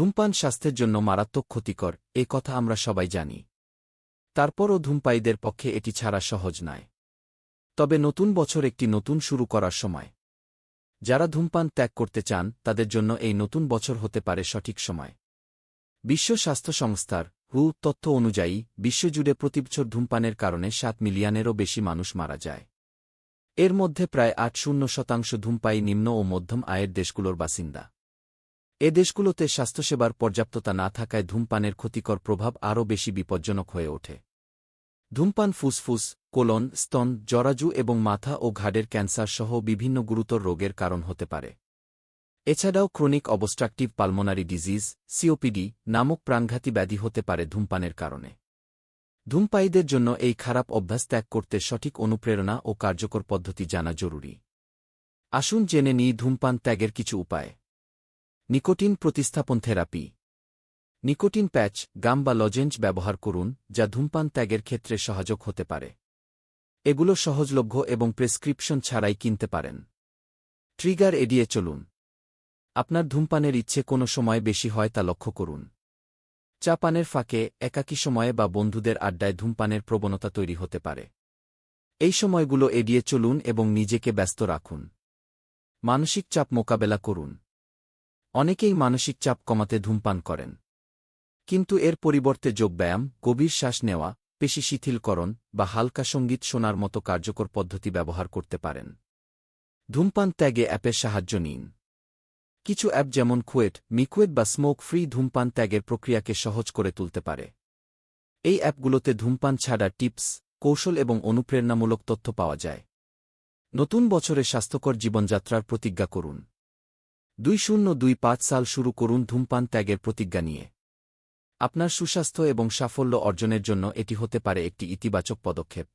ধূমপান স্বাস্থ্যের জন্য মারাত্মক ক্ষতিকর, এ কথা আমরা সবাই জানি। তারপরও ধূমপায়ীদের পক্ষে এটি ছাড়া সহজ নয়। তবে নতুন বছর একটি নতুন শুরু করার সময়। যারা ধূমপান ত্যাগ করতে চান, তাদের জন্য এই নতুন বছর হতে পারে সঠিক সময়। বিশ্ব স্বাস্থ্য সংস্থার হু তথ্য অনুযায়ী, বিশ্বজুড়ে প্রতিবছর ধূমপানের কারণে সাত মিলিয়নেরও বেশি মানুষ মারা যায়। এর মধ্যে প্রায় আট শূন্য শতাংশ ধূমপায়ী নিম্ন ও মধ্যম আয়ের দেশগুলোর বাসিন্দা। এ দেশগুলোতে স্বাস্থ্যসেবার পর্যাপ্ততা না থাকায় ধূমপানের ক্ষতিকর প্রভাব আরও বেশি বিপজ্জনক হয়ে ওঠে। ধূমপান, ফুসফুস, কোলন, স্তন, জরাজু এবং মাথা ও ঘাড়ের ক্যান্সার সহ বিভিন্ন গুরুতর রোগের কারণ হতে পারে। এছাড়াও chronic obstructive pulmonary disease, COPD নামক প্রাণঘাতী ব্যাধি হতে পারে ধূমপানের কারণে। ধূমপায়ীদের জন্য এই খারাপ অভ্যাস ত্যাগ করতে সঠিক অনুপ্রেরণা ও কার্যকর পদ্ধতি জানা জরুরি। আসুন জেনে নিই ধূমপান ত্যাগের কিছু উপায়। নিকোটিন প্রতিস্থাপন থেরাপি। নিকোটিন প্যাচ, গাম বা লজেঞ্জ ব্যবহার করুন, যা ধূমপান ত্যাগের ক্ষেত্রে সহায়ক হতে পারে। এগুলো সহজলভ্য এবং প্রেসক্রিপশন ছাড়াই কিনতে পারেন। ট্রিগার এড়িয়ে চলুন। আপনার ধূমপানের ইচ্ছে কোনো সময় বেশি হয় তা লক্ষ্য করুন। চা পানের ফাঁকে, একাকী সময়ে বা বন্ধুদের আড্ডায় ধূমপানের প্রবণতা তৈরি হতে পারে। এই সময়গুলো এড়িয়ে চলুন এবং নিজেকে ব্যস্ত রাখুন। মানসিক চাপ মোকাবেলা করুন। অনেকেই মানসিক চাপ কমাতে ধূমপান করেন। কিন্তু এর পরিবর্তে যোগব্যায়াম, গভীর শ্বাস নেওয়া, পেশি শিথিলকরণ বা হালকা সংগীত শোনার মতো কার্যকর পদ্ধতি ব্যবহার করতে পারেন। ধূমপান ত্যাগে অ্যাপের সাহায্য নিন। কিছু অ্যাপ যেমন কুয়েট মিকুয়েট বা স্মোক ফ্রি ধূমপান ত্যাগের প্রক্রিয়াকে সহজ করে তুলতে পারে। এই অ্যাপগুলোতে ধূমপান ছাড়া টিপস, কৌশল এবং অনুপ্রেরণামূলক তথ্য পাওয়া যায়। নতুন বছরে স্বাস্থ্যকর জীবনযাত্রার প্রতিজ্ঞা করুন। দুই শূন্য দুই পাঁচ সাল শুরু করুন ধূমপান ত্যাগের প্রতিজ্ঞা নিয়ে। আপনার সুস্বাস্থ্য এবং সাফল্য অর্জনের জন্য এটি হতে পারে একটি ইতিবাচক পদক্ষেপ।